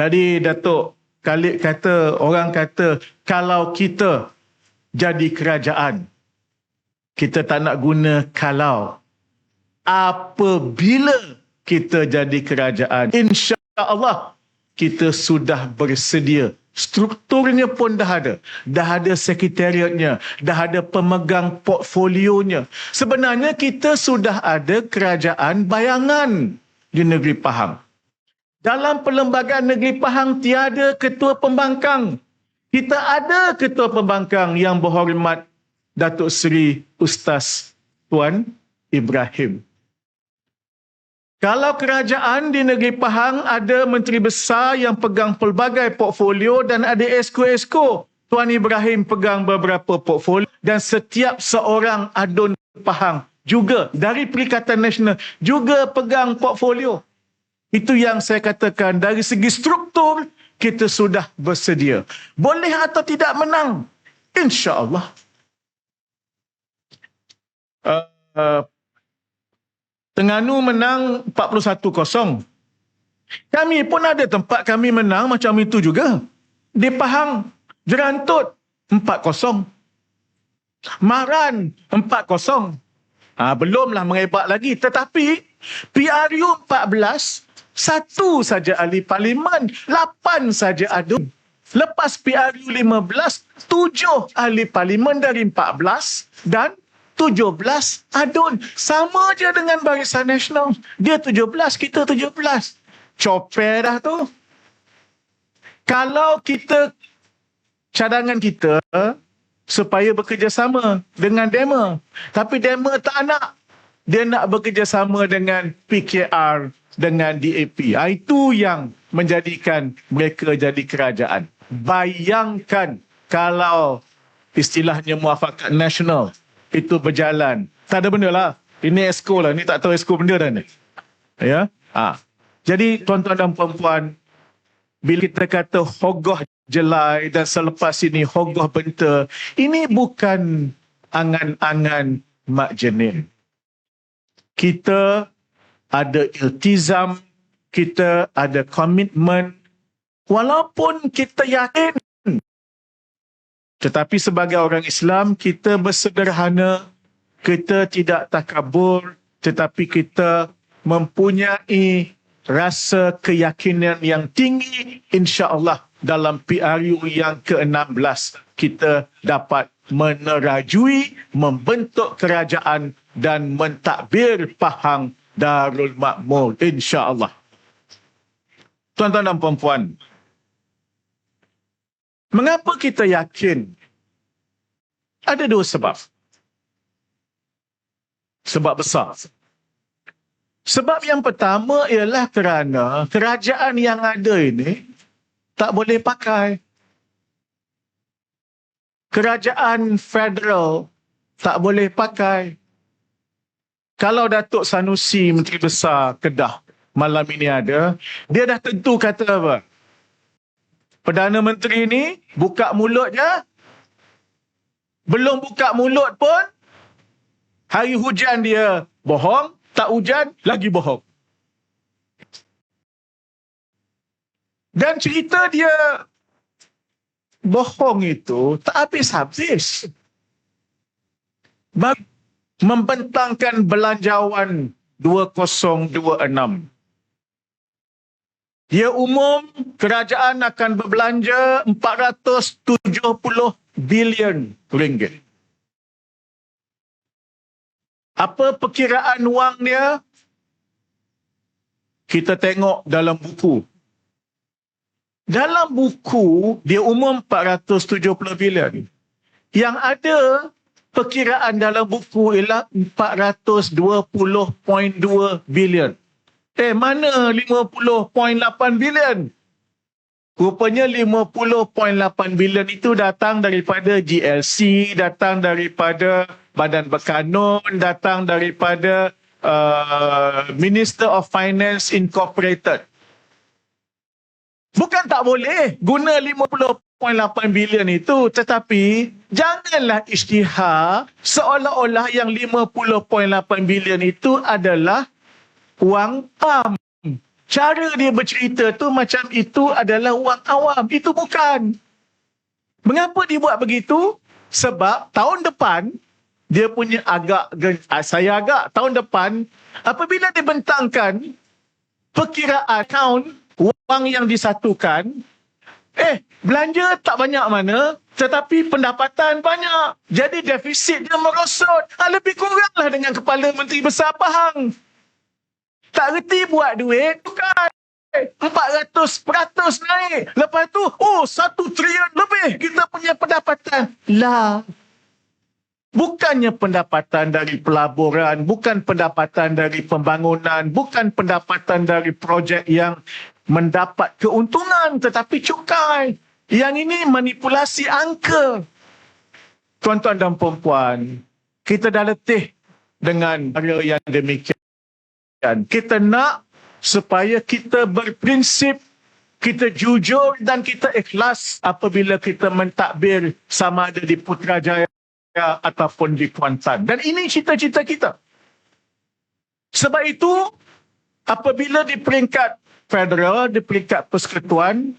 Tadi Datuk Khalid kata, orang kata kalau kita jadi kerajaan, kita tak nak guna kalau. Apabila kita jadi kerajaan, insya Allah kita sudah bersedia. Strukturnya pun dah ada. Dah ada sekretariatnya. Dah ada pemegang portfolionya. Sebenarnya kita sudah ada kerajaan bayangan di negeri Pahang. Dalam perlembagaan negeri Pahang tiada ketua pembangkang. Kita ada ketua pembangkang yang berhormat Datuk Seri Ustaz Tuan Ibrahim. Kalau kerajaan di negeri Pahang ada menteri besar yang pegang pelbagai portfolio dan ada esko-esko, Tuan Ibrahim pegang beberapa portfolio dan setiap seorang adun Pahang juga dari Perikatan Nasional juga pegang portfolio. Itu yang saya katakan dari segi struktur kita sudah bersedia. Boleh atau tidak menang? InsyaAllah. Uh, uh, Tengganu menang 41-0. Kami pun ada tempat kami menang macam itu juga. Di Pahang, Jerantut 4-0. Maran 4-0. Ha, belumlah mengebat lagi. Tetapi PRU 14, satu saja ahli parlimen, lapan saja adun. Lepas PRU 15, tujuh ahli parlimen dari 14 dan 17 adun. Sama je dengan Barisan Nasional. Dia 17, kita 17. Copet dah tu. Kalau kita, cadangan kita, supaya bekerjasama dengan Dema. Tapi Dema tak nak. Dia nak bekerjasama dengan PKR, dengan DAP. Ah, itu yang menjadikan mereka jadi kerajaan. Bayangkan kalau istilahnya muafakat nasional itu berjalan. Tak ada benda lah. Ini esko lah. Ini tak tahu esko benda dah ni. Ya. Ha. Jadi tuan-tuan dan puan-puan, bila kita kata hogoh jelai dan selepas ini hogoh benta, ini bukan angan-angan mak jenin. Kita ada iltizam, kita ada komitmen, walaupun kita yakin. Tetapi sebagai orang Islam, kita bersederhana, kita tidak takabur, tetapi kita mempunyai rasa keyakinan yang tinggi insya-Allah dalam PRU yang ke-16 kita dapat menerajui membentuk kerajaan dan mentadbir Pahang Darul Makmur insya-Allah. Tuan-tuan dan puan-puan, Mengapa kita yakin? Ada dua sebab. Sebab besar. Sebab yang pertama ialah kerana kerajaan yang ada ini tak boleh pakai. Kerajaan federal tak boleh pakai. Kalau Datuk Sanusi Menteri Besar Kedah malam ini ada, dia dah tentu kata apa? Perdana Menteri ni buka mulut je. Belum buka mulut pun hari hujan dia bohong, tak hujan lagi bohong. Dan cerita dia bohong itu tak habis-habis. Membentangkan belanjawan 2026. Dia umum kerajaan akan berbelanja 470 bilion ringgit. Apa perkiraan wang dia? Kita tengok dalam buku. Dalam buku, dia umum 470 bilion. Yang ada perkiraan dalam buku ialah 420.2 bilion. Eh, mana 50.8 bilion? Rupanya 50.8 bilion itu datang daripada GLC, datang daripada Badan Berkanun, datang daripada uh, Minister of Finance Incorporated. Bukan tak boleh guna 50.8 bilion itu, tetapi janganlah isytihar seolah-olah yang 50.8 bilion itu adalah wang PAM. cara dia bercerita tu macam itu adalah wang awam. Itu bukan. Mengapa dia buat begitu? Sebab tahun depan dia punya agak ah, saya agak tahun depan apabila dibentangkan perkiraan akaun wang yang disatukan eh belanja tak banyak mana tetapi pendapatan banyak jadi defisit dia merosot ha, lebih kuranglah dengan kepala menteri besar Pahang tak reti buat duit bukan 400 peratus naik. Lepas tu, oh, satu trilion lebih kita punya pendapatan. Lah. Bukannya pendapatan dari pelaburan, bukan pendapatan dari pembangunan, bukan pendapatan dari projek yang mendapat keuntungan tetapi cukai. Yang ini manipulasi angka. Tuan-tuan dan perempuan, kita dah letih dengan cara yang demikian. Kita nak supaya kita berprinsip kita jujur dan kita ikhlas apabila kita mentadbir sama ada di Putrajaya ataupun di Kuantan. Dan ini cita-cita kita. Sebab itu, apabila di peringkat federal, di peringkat persekutuan,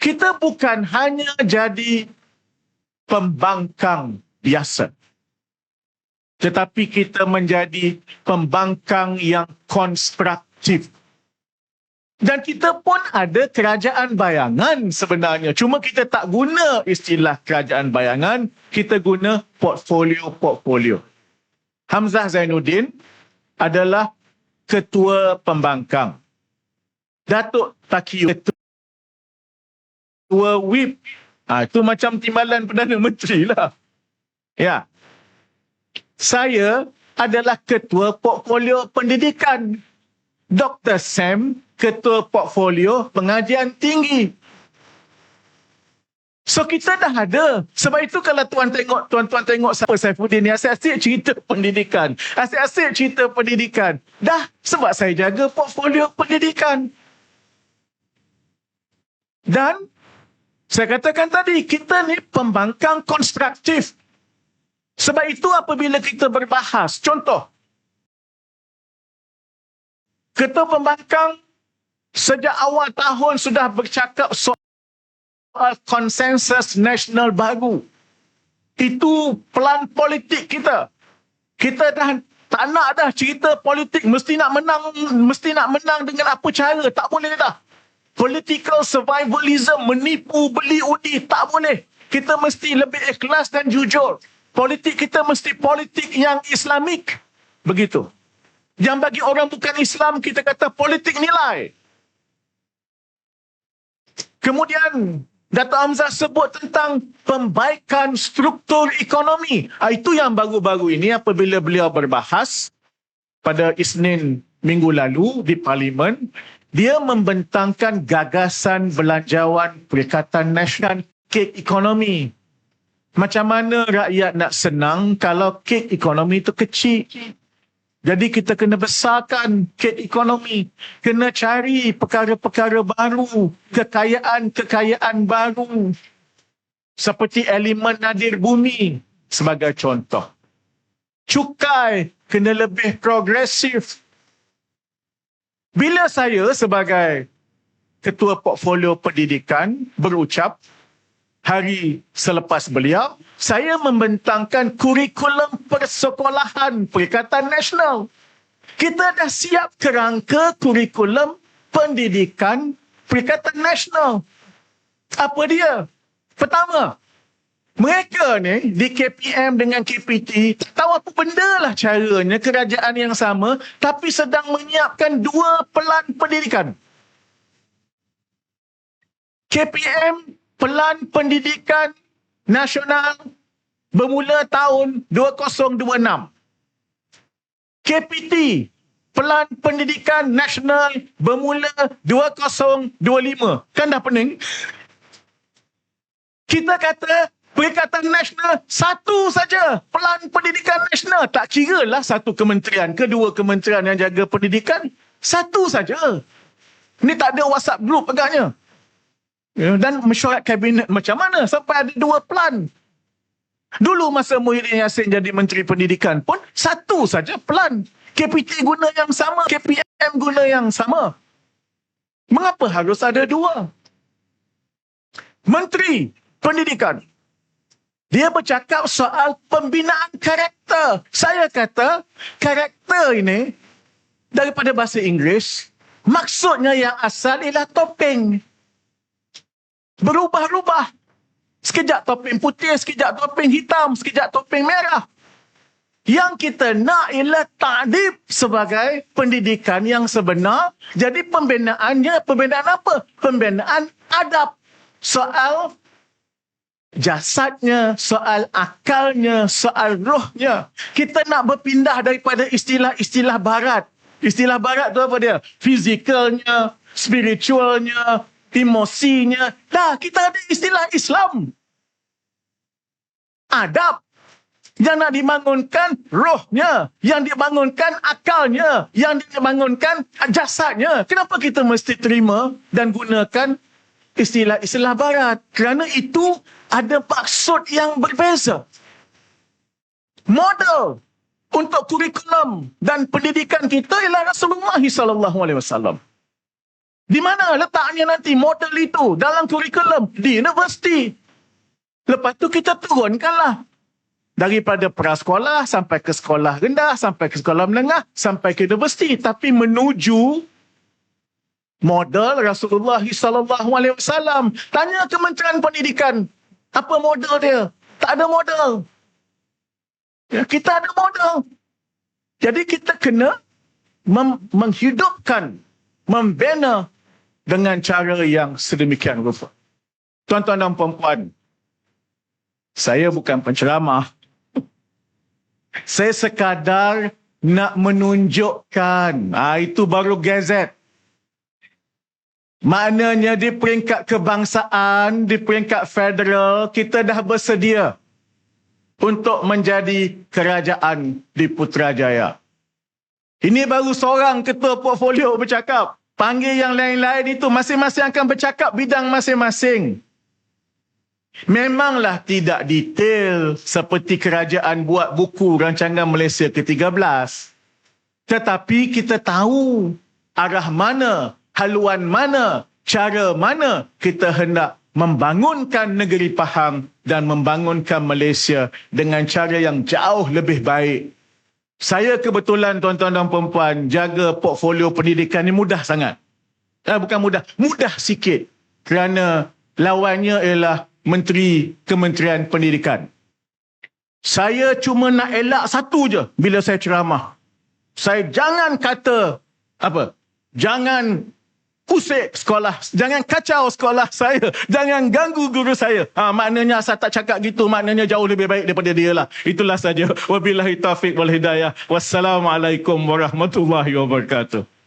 kita bukan hanya jadi pembangkang biasa. Tetapi kita menjadi pembangkang yang konstruktif. Dan kita pun ada kerajaan bayangan sebenarnya. Cuma kita tak guna istilah kerajaan bayangan. Kita guna portfolio-portfolio. Hamzah Zainuddin adalah ketua pembangkang. Datuk Takiyu ketua WIP. Ha, itu macam timbalan Perdana Menteri lah. Ya. Saya adalah ketua portfolio pendidikan. Dr. Sam ketua portfolio pengajian tinggi. So kita dah ada. Sebab itu kalau tuan tengok, tuan-tuan tengok siapa Saifuddin ni asyik-asyik cerita pendidikan. Asyik-asyik cerita pendidikan. Dah sebab saya jaga portfolio pendidikan. Dan saya katakan tadi, kita ni pembangkang konstruktif. Sebab itu apabila kita berbahas, contoh, Ketua Pembangkang sejak awal tahun sudah bercakap soal konsensus nasional baru. Itu pelan politik kita. Kita dah tak nak dah cerita politik mesti nak menang mesti nak menang dengan apa cara tak boleh dah political survivalism menipu beli udi tak boleh kita mesti lebih ikhlas dan jujur politik kita mesti politik yang islamik begitu yang bagi orang bukan Islam kita kata politik nilai Kemudian Dato' Hamzah sebut tentang pembaikan struktur ekonomi. Ha, itu yang baru-baru ini apabila beliau berbahas pada Isnin minggu lalu di Parlimen. Dia membentangkan gagasan belanjawan Perikatan Nasional kek ekonomi. Macam mana rakyat nak senang kalau kek ekonomi itu kecil? Jadi kita kena besarkan kek ekonomi. Kena cari perkara-perkara baru. Kekayaan-kekayaan baru. Seperti elemen nadir bumi sebagai contoh. Cukai kena lebih progresif. Bila saya sebagai ketua portfolio pendidikan berucap hari selepas beliau, saya membentangkan kurikulum persekolahan Perikatan Nasional. Kita dah siap kerangka kurikulum pendidikan Perikatan Nasional. Apa dia? Pertama, mereka ni di KPM dengan KPT tahu apa benda lah caranya kerajaan yang sama tapi sedang menyiapkan dua pelan pendidikan. KPM Pelan Pendidikan Nasional bermula tahun 2026. KPT Pelan Pendidikan Nasional bermula 2025. Kan dah pening? Kita kata Perikatan Nasional satu saja Pelan Pendidikan Nasional. Tak kira lah satu kementerian, kedua kementerian yang jaga pendidikan. Satu saja. Ini tak ada WhatsApp group agaknya. Ya, dan mesyuarat kabinet macam mana sampai ada dua plan. Dulu masa Muhyiddin Yassin jadi Menteri Pendidikan pun satu saja plan. KPT guna yang sama, KPM guna yang sama. Mengapa harus ada dua? Menteri Pendidikan. Dia bercakap soal pembinaan karakter. Saya kata karakter ini daripada bahasa Inggeris maksudnya yang asal ialah topeng. Berubah-ubah. Sekejap topeng putih, sekejap topeng hitam, sekejap topeng merah. Yang kita nak ialah takdib sebagai pendidikan yang sebenar. Jadi pembinaannya, pembinaan apa? Pembinaan adab. Soal jasadnya, soal akalnya, soal rohnya. Kita nak berpindah daripada istilah-istilah barat. Istilah barat tu apa dia? Fizikalnya, spiritualnya, emosinya. Dah, kita ada istilah Islam. Adab. Yang nak dibangunkan rohnya. Yang dibangunkan akalnya. Yang dibangunkan jasadnya. Kenapa kita mesti terima dan gunakan istilah-istilah barat? Kerana itu ada maksud yang berbeza. Model untuk kurikulum dan pendidikan kita ialah Rasulullah sallallahu alaihi wasallam. Di mana letaknya nanti model itu dalam kurikulum di universiti. Lepas tu kita turunkanlah daripada prasekolah sampai ke sekolah rendah, sampai ke sekolah menengah, sampai ke universiti. Tapi menuju model Rasulullah sallallahu alaihi wasallam. Tanya Kementerian Pendidikan, apa model dia? Tak ada model. Ya, kita ada model. Jadi kita kena mem- menghidupkan, membina dengan cara yang sedemikian rupa. Tuan-tuan dan puan-puan, saya bukan penceramah, saya sekadar nak menunjukkan. Ha, itu baru gazet. Maknanya di peringkat kebangsaan, di peringkat federal, kita dah bersedia untuk menjadi kerajaan di Putrajaya. Ini baru seorang ketua portfolio bercakap. Panggil yang lain-lain itu masing-masing akan bercakap bidang masing-masing. Memanglah tidak detail seperti kerajaan buat buku rancangan Malaysia ke-13. Tetapi kita tahu arah mana, haluan mana, cara mana kita hendak membangunkan negeri Pahang dan membangunkan Malaysia dengan cara yang jauh lebih baik. Saya kebetulan tuan-tuan dan perempuan jaga portfolio pendidikan ni mudah sangat. Eh, bukan mudah, mudah sikit. Kerana lawannya ialah Menteri Kementerian Pendidikan. Saya cuma nak elak satu je bila saya ceramah. Saya jangan kata apa? Jangan usik sekolah. Jangan kacau sekolah saya. Jangan ganggu guru saya. Ha, maknanya saya tak cakap gitu. Maknanya jauh lebih baik daripada dia lah. Itulah saja. Wabillahi taufiq wal hidayah. Wassalamualaikum warahmatullahi wabarakatuh.